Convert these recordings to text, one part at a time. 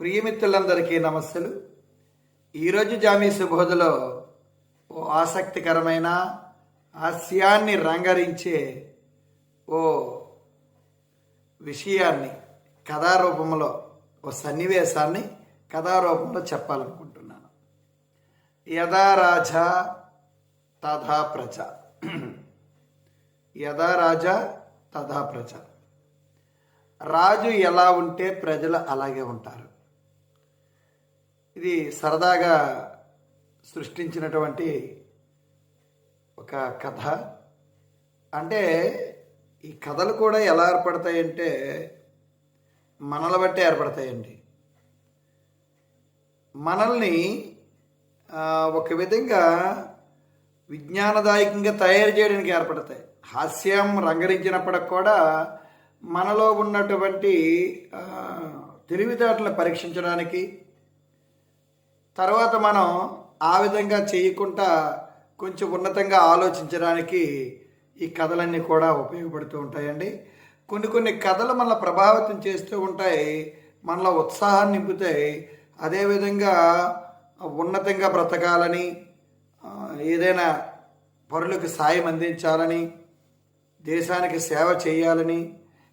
ప్రియమిత్రులందరికీ నమస్సులు. ఈరోజు జామీ సుబోధలో ఓ ఆసక్తికరమైన హాస్యాన్ని రంగరించే ఓ విషయాన్ని కథారూపంలో ఓ సన్నివేశాన్ని కథారూపంలో చెప్పాలనుకుంటున్నాను. యథా రాజా తథా ప్రజ. యథా రాజా తథా ప్రజ. రాజు ఎలా ఉంటే ప్రజలు అలాగే ఉంటారు. ఇది సరదాగా సృష్టించినటువంటి ఒక కథ. అంటే ఈ కథలు కూడా ఎలా ఏర్పడతాయంటే మనల బట్టి ఏర్పడతాయండి. మనల్ని ఒక విధంగా విజ్ఞానదాయకంగా తయారు చేయడానికి ఏర్పడతాయి. హాస్యం రంగరించినప్పటికి కూడా మనలో ఉన్నటువంటి ఆ, తెలివితేటలను పరీక్షించడానికి తర్వాత మనం ఆ విధంగా చేయకుండా కొంచెం ఉన్నతంగా ఆలోచించడానికి ఈ కథలన్నీ కూడా ఉపయోగపడుతూ ఉంటాయండి. కొన్ని కొన్ని కథలు మనల్ని ప్రభావితం చేస్తూ ఉంటాయి మనలో ఉత్సాహాన్ని నింపుతాయి. అదేవిధంగా ఉన్నతంగా బ్రతకాలని ఏదైనా పరులకు సాయం అందించాలని దేశానికి సేవ చేయాలని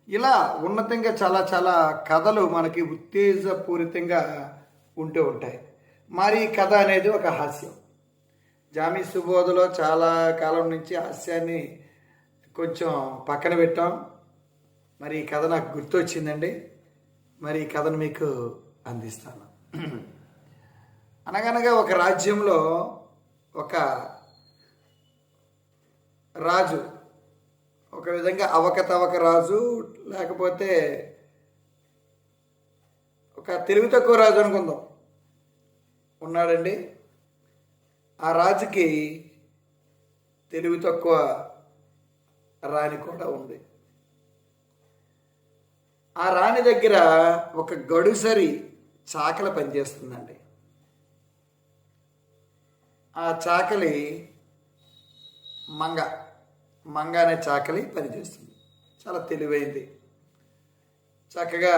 ఇలా ఉన్నతంగా చాలా చాలా కథలు మనకి ఉత్తేజపూరితంగా ఉంటూ ఉంటాయి. మరి ఈ కథ అనేది ఒక హాస్యం. జామీ సుబోధలో చాలా కాలం నుంచి హాస్యాన్ని కొంచెం పక్కన పెట్టాం. మరి ఈ కథ నాకు గుర్తొచ్చిందండి. మరి ఈ కథను మీకు అందిస్తాను. అనగనగా ఒక రాజ్యంలో ఒక రాజు ఒక విధంగా అవకతవక రాజు లేకపోతే ఒక తెలివి తక్కువ రాజు అనుకుందాం. ఉన్నాడండి. ఆ రాజుకి తెలివి తక్కువ రాణి కూడా ఉంది. ఆ రాణి దగ్గర ఒక గడుసరి చాకల పనిచేస్తుందండి. ఆ చాకలి మంగ మంగ అనే చాకలి పనిచేస్తుంది. చాలా తెలివైంది. చక్కగా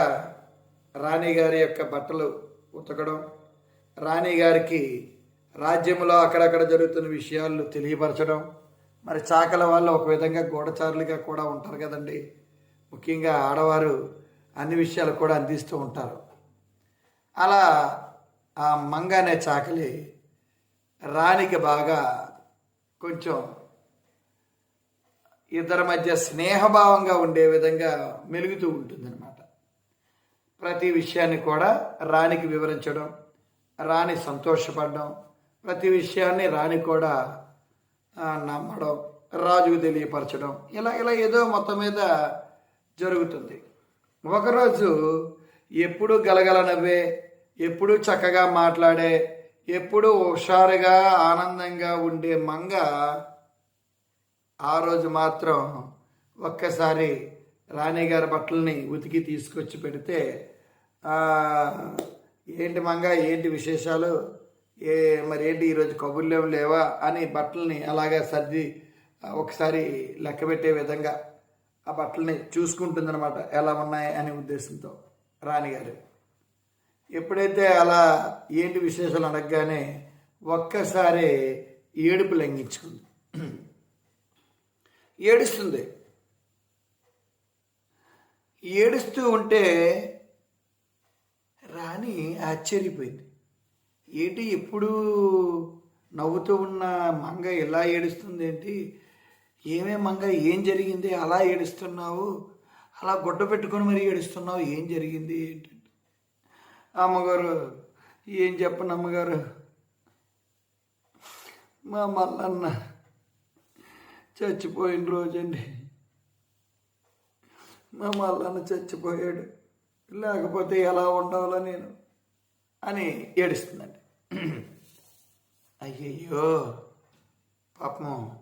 రాణి గారి యొక్క బట్టలు ఉతకడం రాణిగారికి రాజ్యంలో అక్కడక్కడ జరుగుతున్న విషయాలు తెలియపరచడం మరి చాకల వాళ్ళు ఒక విధంగా గూఢచారులుగా కూడా ఉంటారు కదండి. ముఖ్యంగా ఆడవారు అన్ని విషయాలు కూడా అందిస్తూ ఉంటారు. అలా ఆ మంగ అనే చాకలి రాణికి బాగా కొంచెం ఇద్దరి మధ్య స్నేహభావంగా ఉండే విధంగా మెలుగుతూ ఉంటుందన్నమాట. ప్రతి విషయాన్ని కూడా రాణికి వివరించడం రాణి సంతోషపడడం. ప్రతి విషయాన్ని రాణి కూడా నమ్మడం రాజుకు తెలియపరచడం ఇలా ఇలా ఏదో మొత్తం మీద జరుగుతుంది. ఒకరోజు ఎప్పుడు గలగల నవ్వే ఎప్పుడు చక్కగా మాట్లాడే ఎప్పుడు హుషారుగా ఆనందంగా ఉండే మంగ ఆ రోజు మాత్రం ఒక్కసారి రాణిగారి బట్టలని ఉతికి తీసుకొచ్చి పెడితే ఏంటి మంగ? ఏంటి విశేషాలు? ఏ మరి ఏంటి ఈరోజు కబుర్లు లేవా? అని బట్టల్ని అలాగే సర్ది ఒకసారి లెక్క పెట్టే విధంగా ఆ బట్టల్ని చూసుకుంటుందన్నమాట. ఎలా ఉన్నాయి అనే ఉద్దేశంతో. రాణిగారు ఎప్పుడైతే అలా ఏంటి విశేషాలు అడగగానే ఒక్కసారి ఏడుపు లంఘించుకుంది ఏడుస్తుంది. ఏడుస్తూ ఉంటే రాణి ఆశ్చర్యపోయింది. ఏంటి ఎప్పుడు నవ్వుతూ ఉన్న మంగ ఇలా ఏడుస్తుంది ఏంటి ఏమే మంగ ఏం జరిగింది? అలా ఏడుస్తున్నావు? అలా గుడ్డ పెట్టుకొని మరి ఏడుస్తున్నావు? ఏం జరిగింది? ఏంటంటే. అమ్మగారు ఏం చెప్పను అమ్మగారు? మా మల్లన్న చచ్చిపోయిన రోజండి. మా మల్లన్న చచ్చిపోయాడు. లేకపోతే ఎలా ఉండాలో నేను? అని ఏడుస్తుందండి. అయ్యయ్యో పాపం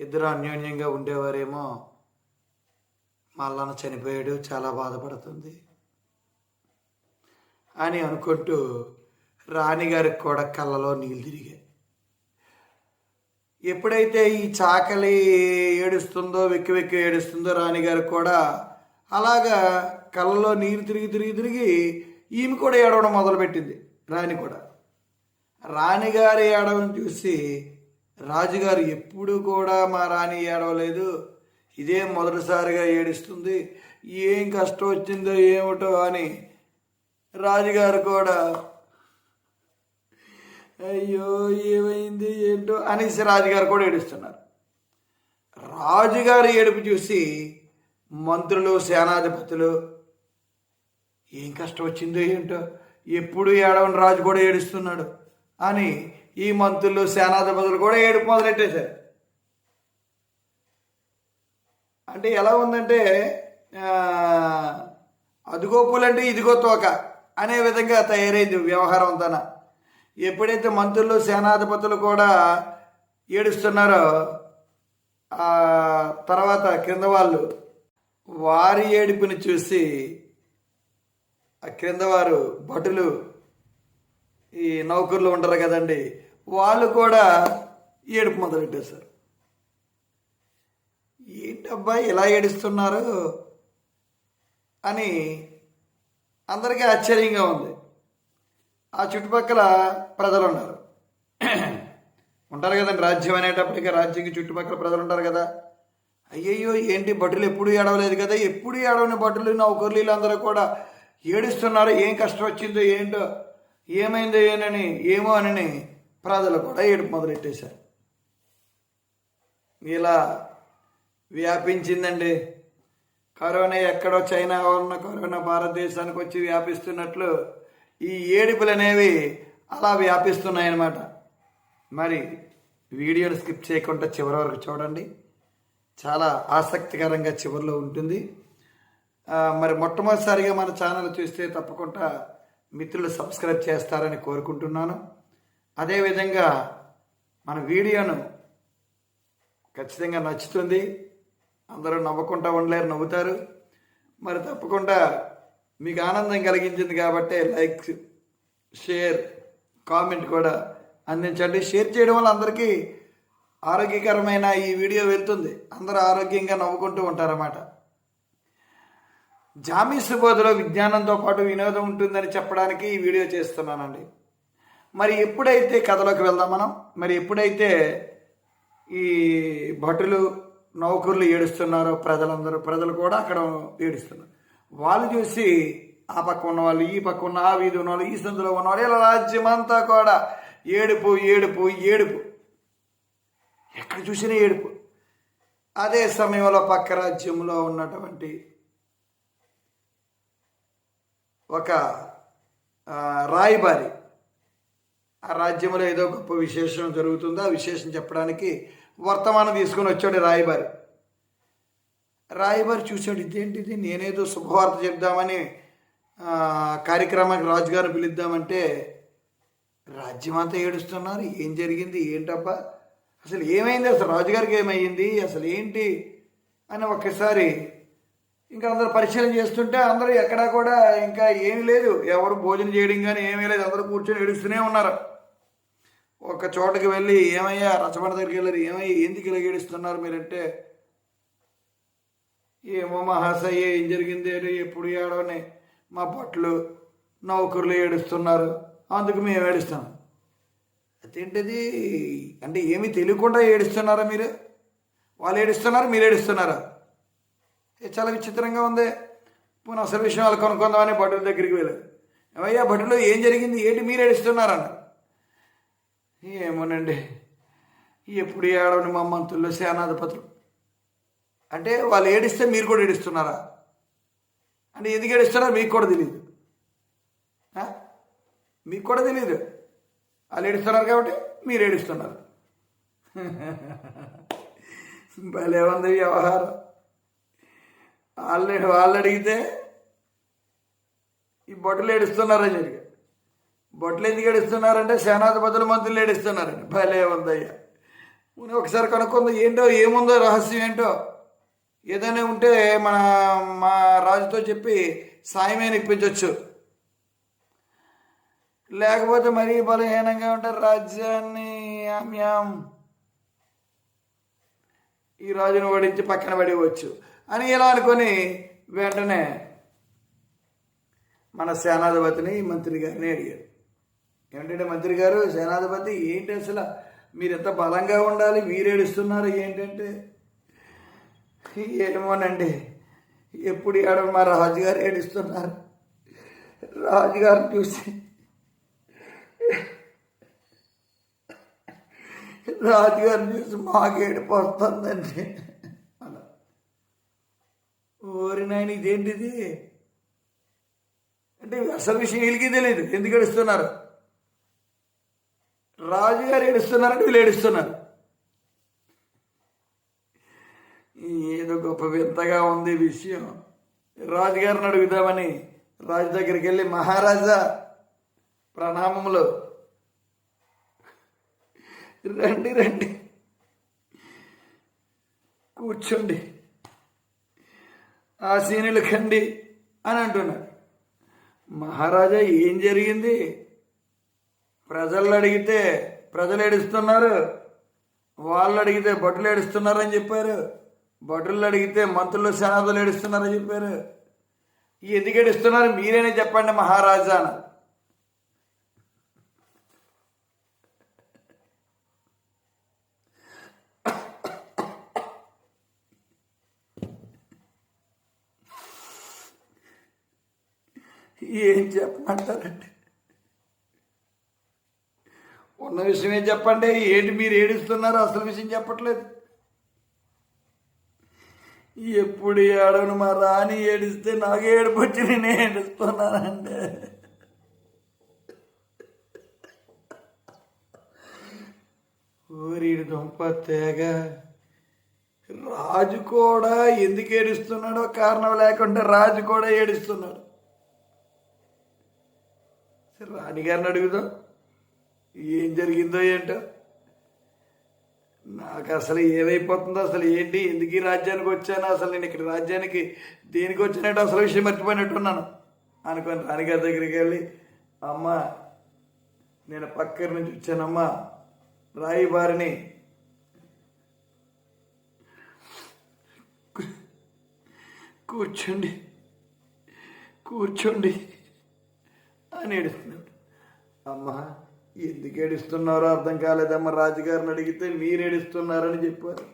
ఇద్దరు అన్యోన్యంగా ఉండేవారేమో. మల్లన్న చనిపోయాడు చాలా బాధపడుతుంది అని అనుకుంటూ రాణిగారికి కూడా కళ్ళలో నీళ్ళు తిరిగాయి. ఎప్పుడైతే ఈ చాకలి ఏడుస్తుందో వెక్కి వెక్కి ఏడుస్తుందో రాణిగారు కూడా అలాగా కళ్ళలో నీరు తిరిగి తిరిగి తిరిగి ఈమె కూడా ఏడవడం మొదలుపెట్టింది రాణి కూడా. రాణిగారి ఏడవని చూసి రాజుగారు ఎప్పుడు కూడా మా రాణి ఏడవలేదు. ఇదే మొదటిసారిగా ఏడుస్తుంది. ఏం కష్టం వచ్చిందో ఏమిటో అని రాజుగారు కూడా అయ్యో ఏమైంది ఏంటో అనేసి రాజుగారు కూడా ఏడుస్తున్నారు. రాజుగారి ఏడుపు చూసి మంత్రులు సేనాధిపతులు ఏం కష్టం వచ్చిందో ఏంటో? ఎప్పుడు ఏడవని రాజు కూడా ఏడుస్తున్నాడు. అని ఈ మంత్రులు సేనాధిపతులు కూడా ఏడుపు మొదలెట్టేశారు. అంటే ఎలా ఉందంటే అదిగో పూలంటే ఇదిగో తోక అనే విధంగా తయారైంది వ్యవహారం అంతా. ఎప్పుడైతే మంత్రులు సేనాధిపతులు కూడా ఏడుస్తున్నారో తర్వాత కింద వాళ్ళు వారి ఏడుపుని చూసి ఆ క్రింద వారు భటులు ఈ నౌకర్లు ఉంటారు కదండి వాళ్ళు కూడా ఏడుపు మొదలెట్టేశారు ఏంటబ్బా ఇలా ఏడుస్తున్నారు అని అందరికీ ఆశ్చర్యంగా ఉంది. ఆ చుట్టుపక్కల ప్రజలు ఉన్నారు. ఉంటారు కదండి రాజ్యం అనేటప్పటికీ రాజ్యంకి చుట్టుపక్కల ప్రజలు ఉంటారు కదా. అయ్యయ్యో ఏంటి భటులు ఎప్పుడు ఏడవలేదు కదా? ఎప్పుడు ఏడవని భటులు నౌకర్లు వీళ్ళందరూ కూడా ఏడుస్తున్నారు ఏం కష్టం వచ్చిందో ఏంటో ఏమైందో ఏనని ఏమో అని ప్రజలు కూడా ఏడుపు మొదలెట్టేశారు. ఇలా వ్యాపించిందండి. కరోనా ఎక్కడో చైనా ఉన్న కరోనా భారతదేశానికి వచ్చి వ్యాపిస్తున్నట్లు ఈ ఏడుపులు అనేవి అలా వ్యాపిస్తున్నాయన్నమాట. మరి వీడియోని స్కిప్ చేయకుండా చివరి వరకు చూడండి. చాలా ఆసక్తికరంగా చివరిలో ఉంటుంది. మరి మొట్టమొదటిసారిగా మన ఛానల్ చూస్తే తప్పకుండా మిత్రులు సబ్స్క్రైబ్ చేస్తారని కోరుకుంటున్నాను. అదేవిధంగా మన వీడియోను ఖచ్చితంగా నచ్చుతుంది. అందరూ నవ్వకుండా ఉండలేరు నవ్వుతారు. మరి తప్పకుండా మీకు ఆనందం కలిగించింది కాబట్టి లైక్ షేర్ కామెంట్ కూడా అందించండి. షేర్ చేయడం వల్ల అందరికీ ఆరోగ్యకరమైన ఈ వీడియో వెళ్తుంది. అందరూ ఆరోగ్యంగా నవ్వుకుంటూ ఉంటారన్నమాట. జామీ సుబోధలో విజ్ఞానంతో పాటు వినోదం ఉంటుందని చెప్పడానికి ఈ వీడియో చేస్తున్నానండి. మరి ఎప్పుడైతే కథలోకి వెళ్దాం మనం? మరి ఎప్పుడైతే ఈ భటులు నౌకర్లు ఏడుస్తున్నారో ప్రజలందరూ ప్రజలు కూడా అక్కడ ఏడుస్తున్నారు. వాళ్ళు చూసి ఆ పక్క ఉన్న వాళ్ళు ఈ పక్క ఉన్న ఆ వీధి ఉన్నవాళ్ళు ఈ సందులో ఉన్నవాళ్ళు ఇలా రాజ్యమంతా కూడా ఏడుపు ఏడుపు ఏడుపు. ఎక్కడ చూసినా ఏడుపు. అదే సమయంలో పక్క రాజ్యంలో ఉన్నటువంటి ఒక రాయబారి. ఆ రాజ్యంలో ఏదో గొప్ప విశేషం జరుగుతుందో ఆ విశేషం చెప్పడానికి వర్తమానం తీసుకొని వచ్చాడు రాయబారి. రాయబారి చూశాడు ఇదేంటిది? నేనేదో శుభవార్త చెప్దామని కార్యక్రమానికి రాజుగారు పిలుద్దామంటే రాజ్యం అంతా ఏడుస్తున్నారు. ఏం జరిగింది? ఏంటబ్బా? అసలు ఏమైంది? అసలు రాజుగారికి ఏమైంది అసలు ఏంటి? అని ఒకసారి ఇంకా అందరు పరిశీలన చేస్తుంటే అందరూ ఎక్కడా కూడా ఇంకా ఏమీ లేదు. ఎవరు భోజనం చేయడం కానీ ఏమీ లేదు. అందరూ కూర్చొని ఏడుస్తూనే ఉన్నారు. ఒక చోటకి వెళ్ళి ఏమయ్యా రచబండ దగ్గరికి వెళ్ళారు. ఏమయ్యా ఎందుకు ఇలా ఏడుస్తున్నారు మీరంటే? ఏమో మహాశయ్య ఏం జరిగింది? ఎప్పుడు ఏడవని మా పట్లు నౌకర్లు ఏడుస్తున్నారు. అందుకు మేము ఏడుస్తాం. అదేంటిది? అంటే ఏమీ తెలియకుండా ఏడుస్తున్నారా మీరు? వాళ్ళు ఏడుస్తున్నారు మీరు ఏడుస్తున్నారా? చాలా విచిత్రంగా ఉంది. పోనీ అసలు విషయం వాళ్ళు కొనుక్కుందామని భటుల దగ్గరికి వెళ్ళారు ఏమయ్యా భటులు ఏం జరిగింది? ఏంటి మీరు ఏడుస్తున్నారన్న ఏమోనండి ఎప్పుడు ఏడవని మా మంతుల్లో సేనాధిపతులు. అంటే వాళ్ళు ఏడిస్తే మీరు కూడా ఏడుస్తున్నారా? అంటే ఎందుకు ఏడుస్తున్నారో మీకు కూడా తెలియదు మీకు కూడా తెలియదు వాళ్ళు ఏడుస్తున్నారు కాబట్టి మీరు ఏడుస్తున్నారు. భలే ఉంది వ్యవహారం. వాళ్ళు వాళ్ళు అడిగితే ఈ బొట్టలు ఏడుస్తున్నారని జరిగి. బొట్టలు ఎందుకు ఏడుస్తున్నారంటే సేనాధిపతుల మంత్రులు ఏడుస్తున్నారండి. భలే ఉందయ్యా. నువ్వు ఒకసారి కనుక్కుంది ఏంటో ఏముందో రహస్యం ఏంటో. ఏదైనా ఉంటే మన మా రాజుతో చెప్పి సాయమే ఇప్పించవచ్చు లేకపోతే మరీ బలహీనంగా ఉంటారు రాజ్యాన్ని ఆమ్యాం. ఈ రాజును ఓడించి పక్కన పడివచ్చు అని ఇలా అనుకొని వెంటనే మన సేనాధిపతిని మంత్రి గారిని అడిగారు. ఏమిటంటే మంత్రి గారు సేనాధిపతి ఏంటి అసలు? మీరు ఎంత బలంగా ఉండాలి? మీరు ఏడుస్తున్నారు ఏంటంటే? ఏమోనండి ఎప్పుడు ఏడ మా రాజుగారు ఏడుస్తున్నారు? రాజుగారు చూసి రాజుగారిని చూసి మాకు ఏడిపోతుందండి ఓరి నాయన ఇదేంటిది? అంటే అసలు విషయం వీళ్ళకి తెలియదు ఎందుకు ఏడుస్తున్నారు? రాజుగారు ఏడుస్తున్నారంటే వీళ్ళు ఏడుస్తున్నారు. ఏదో గొప్ప వింతగా ఉంది విషయం. రాజుగారిని అడుగుదామని రాజు దగ్గరికి వెళ్ళి మహారాజా ప్రణామములు. రండి రండి. కూర్చోండి. ఆసీనులు కండి అని అంటున్నారు. మహారాజా ఏం జరిగింది? ప్రజలు అడిగితే ప్రజలు ఏడుస్తున్నారు వాళ్ళు అడిగితే భటులు ఏడుస్తున్నారని చెప్పారు భటులు అడిగితే మంత్రులు సేనాదులు ఏడుస్తున్నారని చెప్పారు. ఎందుకు ఏడుస్తున్నారు? మీరేనే చెప్పండి మహారాజా అన్నారు. ఏం చెప్పమంటారండి? ఉన్న విషయమే చెప్పండి? ఏంటి మీరు ఏడుస్తున్నారు? అసలు విషయం చెప్పట్లేదు. ఎప్పుడు ఏడవను మా రాణి ఏడిస్తే నాకు ఏడుపు వచ్చి నేను ఏడుస్తున్నానండి. ఊరి దొంప తెగ. రాజు కూడా ఎందుకు ఏడుస్తున్నాడో కారణం లేకుండా రాజు కూడా ఏడుస్తున్నాడు. రాణిగారిని అడుగుదాం. ఏం జరిగిందో ఏంటో? నాకు అసలు ఏమైపోతుందో అసలు ఏంటి ఎందుకు ఈ రాజ్యానికి వచ్చాను అసలు నేను ఇక్కడ రాజ్యానికి దేనికి వచ్చినట్టు అసలు విషయం మర్చిపోయినట్టున్నాను అనుకుని రాణిగారి దగ్గరికి వెళ్ళి అమ్మ నేను పక్కన నుంచి వచ్చానమ్మా రాయిబారిని కూర్చోండి. కూర్చోండి. అని ఏడుస్తున్నాడు. అమ్మా ఎందుకు ఏడుస్తున్నారో అర్థం కాలేదమ్మా రాజుగారిని అడిగితే మీరు ఏడుస్తున్నారని చెప్పారు.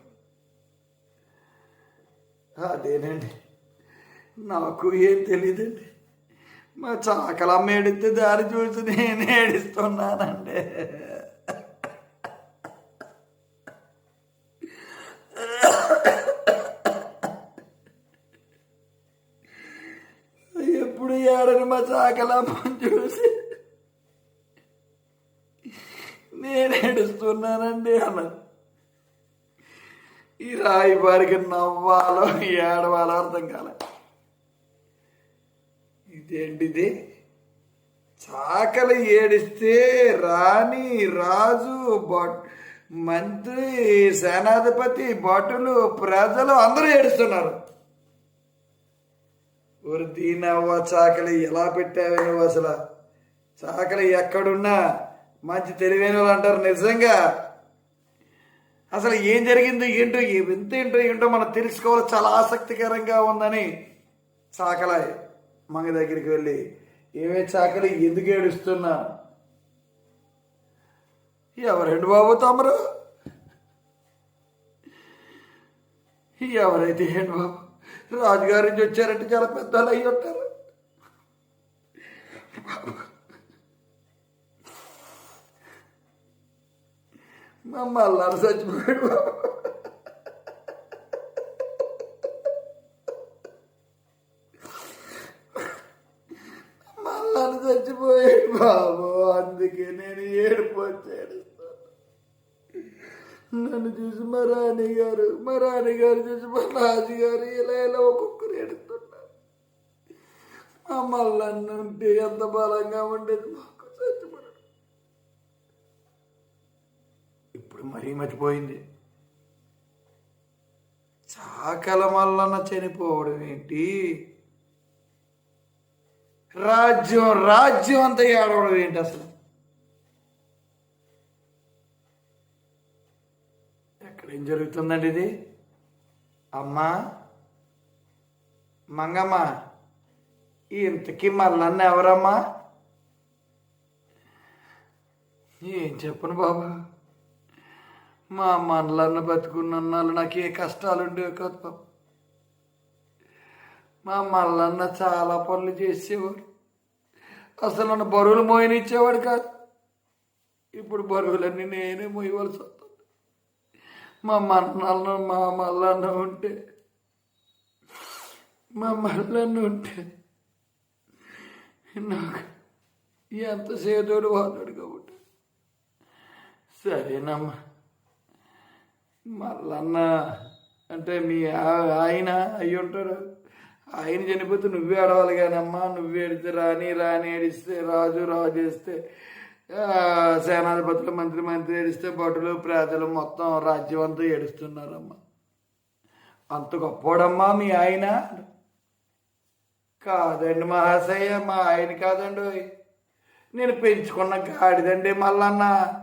అదేనండి నాకు ఏం తెలియదండి మా చాకలమ్మ ఏడితే దారి చూసి నేను ఏడుస్తున్నానండి. ఏడని చూసి నేను ఏడుస్తున్నానండి అన్నాను ఈ రాయి వారికి నవ్వాలో ఏడవాలో అర్థం కాలే. ఇదేంటిది? చాకలి ఏడిస్తే రాణి రాజు బట్ మంత్రి సేనాధిపతి భటులు ప్రజలు అందరూ ఏడుస్తున్నారు. ఊరి దీనవ్వ చాకలి ఎలా పెట్టావే నువ్వు అసలు? చాకలి ఎక్కడున్నా మంచి తెలివైన వాళ్ళు అంటారు నిజంగా. అసలు ఏం జరిగిందో? ఏంటో? ఎంత ఏంటో? ఏంటో మనం తెలుసుకోవాలి. చాలా ఆసక్తికరంగా ఉందని చాకల మంగ దగ్గరికి వెళ్ళి ఏమే చాకలి ఎందుకు ఏడుస్తున్నా? ఎవరండి బాబు తమరు ఎవరైతే ఏంటి బాబు? రాజుగారి నుంచి వచ్చారంటే చాలా పెద్దలు అయ్యి ఉంటారు. మమ్మల్ని చచ్చిపోయాడు. బాబు మళ్ళా చచ్చిపోయాడు బాబు అందుకే నేను ఏడుపు వచ్చాడు. నన్ను చూసి మా రాణి గారు మా రాణి గారు చూసి మా రాజు గారు ఇలా ఇలా ఒక్కొక్కరు ఎడుతున్నారు మా మల్లన్న ఉంటే ఎంత బలంగా ఉండేది మాకు చచ్చిపోయాడు ఇప్పుడు మరీ మర్చిపోయింది చాకల మల్లన్న చనిపోవడం ఏంటి? రాజ్యం రాజ్యం అంతా ఏడవడం ఏంటి అసలు? ఏం జరుగుతుందండి ఇది? అమ్మా మంగమ్మ ఇంతకీ మల్లన్న ఎవరమ్మా? ఏం చెప్పను బాబా. మా మనలన్న బతుకున్నాళ్ళు నాకు ఏ కష్టాలు ఉండేవి కాదు బాబు. మా మల్లన్న చాలా పనులు చేసేవాడు. అసలు నన్ను బరువులు మోయనిచ్చేవాడు కాదు. ఇప్పుడు బరువులన్నీ నేనే మోయవలసి మా మరణాలను మా మల్లన్న ఉంటే మా మల్లన్న ఉంటే నాకు ఎంత సేదోడు వాడాడు కాబట్టి సరేనమ్మా. మల్లన్న అంటే మీ ఆయన అయ్యి ఉంటాడు. ఆయన చనిపోతే నువ్వే అడవాలి కానమ్మా. నువ్వే ఏడితే రాని రాని ఏడిస్తే రాజు రాజు వేస్తే సేనాధిపతులు మంత్రి మంత్రి ఏడిస్తే భటులు ప్రజలు మొత్తం రాజ్యం అంతా ఏడుస్తున్నారమ్మా. అంత గొప్పోడమ్మా మీ ఆయన. కాదండి మహాశయ మా ఆయన కాదండి నేను పెంచుకున్న గాడిదండి మల్లన్న.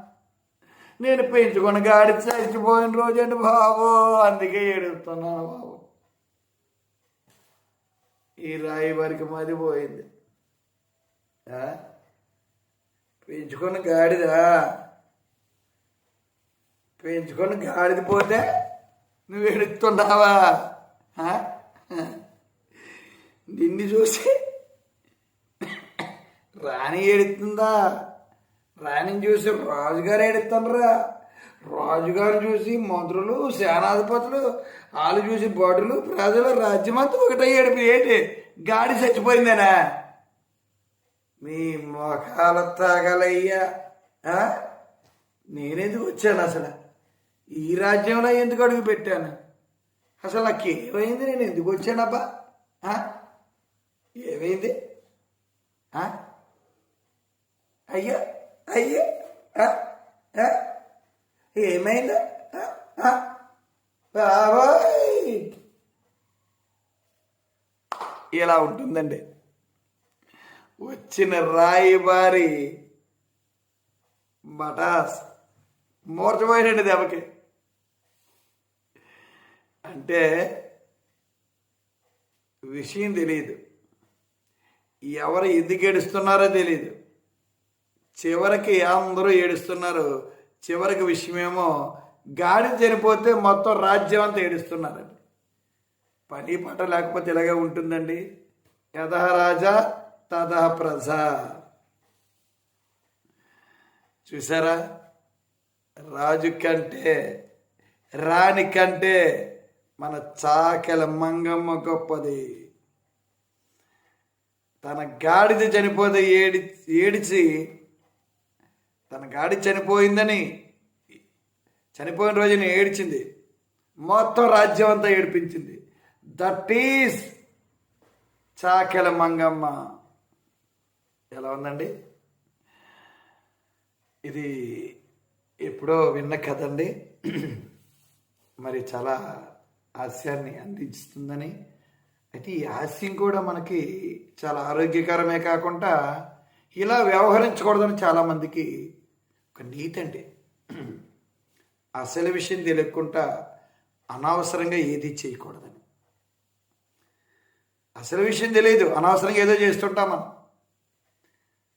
నేను పెంచుకున్న గాడి చచ్చిపోయిన రోజండి బాబు. అందుకే ఏడుస్తున్నాను బాబు. ఈ రాయి వరకు మాది పోయింది. ఆ? పెంచుకున్న గాడిదా. పెంచుకున్న గాడిద పోతే నువ్వు ఎడుతున్నావా నిన్ను చూసి రాణి ఏడుతుందా రాణిని చూసి రాజుగారు ఏడుతుండ్రా రాజుగారు చూసి మంత్రులు సేనాధిపతులు వాళ్ళు చూసి భటులు ప్రజలు రాజ్యమంతా ఒకటే ఏడిపి. ఏంటి? గాడి చచ్చిపోయిందేనా? మీ మొఖాల తాగలయ్యా. నేనెందుకు వచ్చాను అసలు? ఈ రాజ్యంలో ఎందుకు అడుగు పెట్టాను? అసలు నాకు ఏమైంది? నేను ఎందుకు వచ్చానబ్బా? ఏమైంది? ఆ? అయ్యా ఏమైందా? ఆ? బాబోయ్! ఇలా ఉంటుందండి? వచ్చిన రాయి బారి మటాస్. మూర్చపోయాడండి దెబ్బకి అంటే విషయం తెలియదు ఎవరు ఎందుకు ఏడుస్తున్నారో తెలియదు చివరికి అందరూ ఏడుస్తున్నారు. చివరికి విషయమేమో గాడి చనిపోతే మొత్తం రాజ్యం అంతా ఏడుస్తున్నారండి. పని పాట లేకపోతే ఇలాగే ఉంటుందండి. యథ రాజా తదా ప్రజ. చూసారా రాజు కంటే రాణి కంటే మన చాకల మంగమ్మ గొప్పది. తన గాడిద చనిపోతే ఏడి ఏడిచి తన గాడి చనిపోయిందని చనిపోయిన రోజున ఏడ్చింది. మొత్తం రాజ్యం అంతా ఏడిపించింది. That is Chakela Mangamma. ఎలా ఉందండి? ఇది ఎప్పుడో విన్న కథ అండి మరి చాలా హాస్యాన్ని అందిస్తుందని అయితే ఈ హాస్యం కూడా మనకి చాలా ఆరోగ్యకరమే కాకుండా ఇలా వ్యవహరించకూడదని చాలామందికి ఒక నీతి అండి అసలు విషయం తెలియకుండా అనవసరంగా ఏది చేయకూడదని. అసలు విషయం తెలియదు. అనవసరంగా ఏదో చేస్తుంటాం మనం.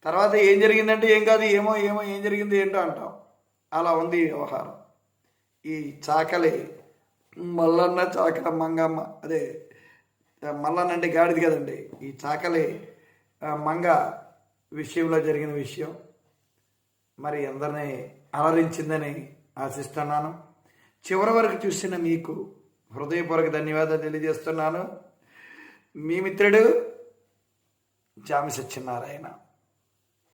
తర్వాత ఏం జరిగిందంటే ఏం కాదు ఏమో ఏమో ఏం జరిగింది ఏంటో అంటాం. అలా ఉంది వ్యవహారం. ఈ చాకలి మల్లన్న చాకల మంగమ్మ అదే మల్లన్న అంటే గాడిది కదండి. ఈ చాకలి మంగ విషయంలో జరిగిన విషయం. మరి అందరినీ అలరించిందని ఆశిస్తున్నాను. చివరి వరకు చూసిన మీకు హృదయపూర్వక ధన్యవాదాలు తెలియజేస్తున్నాను. మీ మిత్రుడు జామి సత్యనారాయణ.